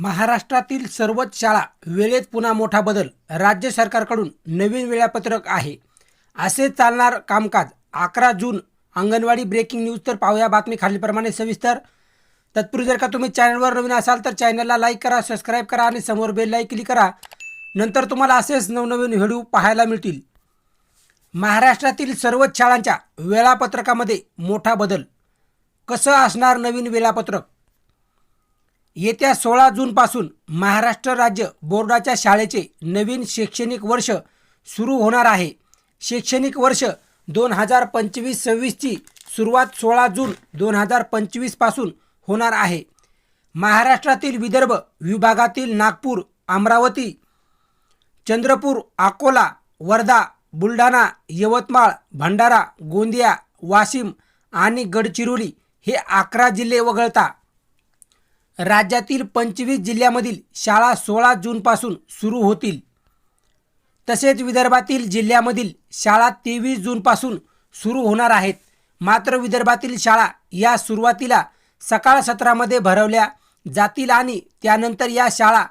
महाराष्ट्रातील सर्वच शाळा वेळेत पुन्हा मोठा बदल राज्य सरकारकडून नवीन वेळापत्रक आहे. असे चालणार कामकाज अकरा जून अंगणवाडी ब्रेकिंग न्यूज तर पाहूया बातमी खालीलप्रमाणे सविस्तर. तत्पूर्वी जर का तुम्ही चॅनलवर नवीन असाल तर चॅनलला लाईक करा सबस्क्राईब करा आणि समोर बेल लाईक क्लिक करा. नंतर तुम्हाला असेच नवनवीन व्हिडिओ पाहायला मिळतील. महाराष्ट्रातील सर्वच शाळांच्या वेळापत्रकामध्ये मोठा बदल. कसं असणार नवीन वेळापत्रक? येत्या सोळा जूनपासून महाराष्ट्र राज्य बोर्डाच्या शाळेचे नवीन शैक्षणिक वर्ष सुरू होणार आहे. शैक्षणिक वर्ष दोन हजार पंचवीस सव्वीसची सुरुवात सोळा जून दोन हजार पंचवीसपासून होणार आहे. महाराष्ट्रातील विदर्भ विभागातील नागपूर अमरावती चंद्रपूर अकोला वर्धा बुलढाणा यवतमाळ भंडारा गोंदिया वाशिम आणि गडचिरोली हे अकरा जिल्हे वगळता राज्यातील पंचवीस जिल्ह्यामधील शाळा सोळा जूनपासून सुरू होतील. तसेच विदर्भातील जिल्ह्यामधील शाळा तेवीस जूनपासून सुरू होणार आहेत. मात्र विदर्भातील शाळा या सुरुवातीला सकाळ सत्रामध्ये भरवल्या जातील आणि त्यानंतर या शाळा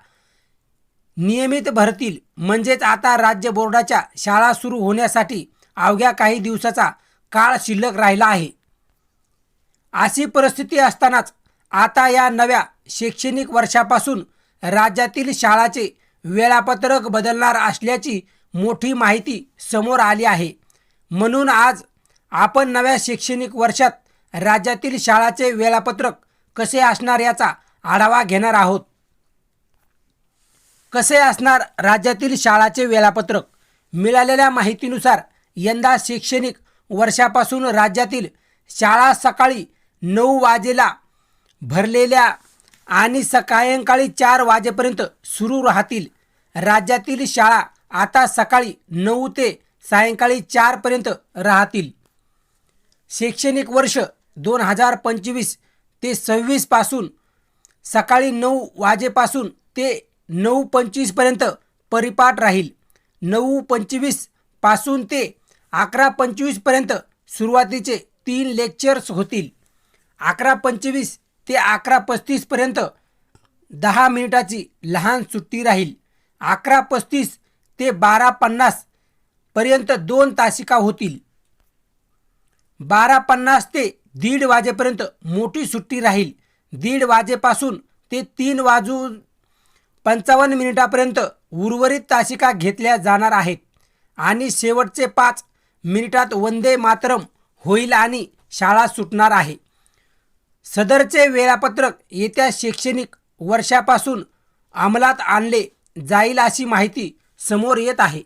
नियमित भरतील. म्हणजेच आता राज्य बोर्डाच्या शाळा सुरू होण्यासाठी अवघ्या काही दिवसाचा काळ शिल्लक राहिला आहे. अशी परिस्थिती असतानाच आता या नव्या शैक्षणिक वर्षापासून राज्यातील शाळाचे वेळापत्रक बदलणार असल्याची मोठी माहिती समोर आली आहे. म्हणून आज आपण नव्या शैक्षणिक वर्षात राज्यातील शाळाचे वेळापत्रक कसे असणार याचा आढावा घेणार आहोत. कसे असणार राज्यातील शाळाचे वेळापत्रक? मिळालेल्या माहितीनुसार यंदा शैक्षणिक वर्षापासून राज्यातील शाळा सकाळी नऊ वाजेला भरलेल्या आणि सकाळी चार वाजेपर्यंत सुरू राहतील. राज्यातील शाळा आता सकाळी नऊ ते सायंकाळी चारपर्यंत राहतील. शैक्षणिक वर्ष दोन हजार पंचवीस ते सव्वीसपासून सकाळी नऊ वाजेपासून ते नऊ पंचवीसपर्यंत परिपाठ राहील. नऊ पंचवीसपासून ते अकरा पंचवीसपर्यंत सुरुवातीचे तीन लेक्चर्स होतील. अकरा पंचवीस ते अकरा पस्तीसपर्यंत दहा मिनिटाची लहान सुट्टी राहील. अकरा पस्तीस ते बारा पन्नास पर्यंत दोन तासिका होतील. बारा पन्नास ते दीड वाजेपर्यंत मोठी सुट्टी राहील. दीड वाजेपासून ते तीन वाजून पंचावन्न मिनिटापर्यंत उर्वरित तासिका घेतल्या जाणार आहेत. आणि शेवटचे पाच मिनिटात वंदे मातरम होईल आणि शाळा सुटणार आहे. सदरचे वेळापत्रक येत्या शैक्षणिक वर्षापासून अंमलात आणले जाईल अशी माहिती समोर येत आहे.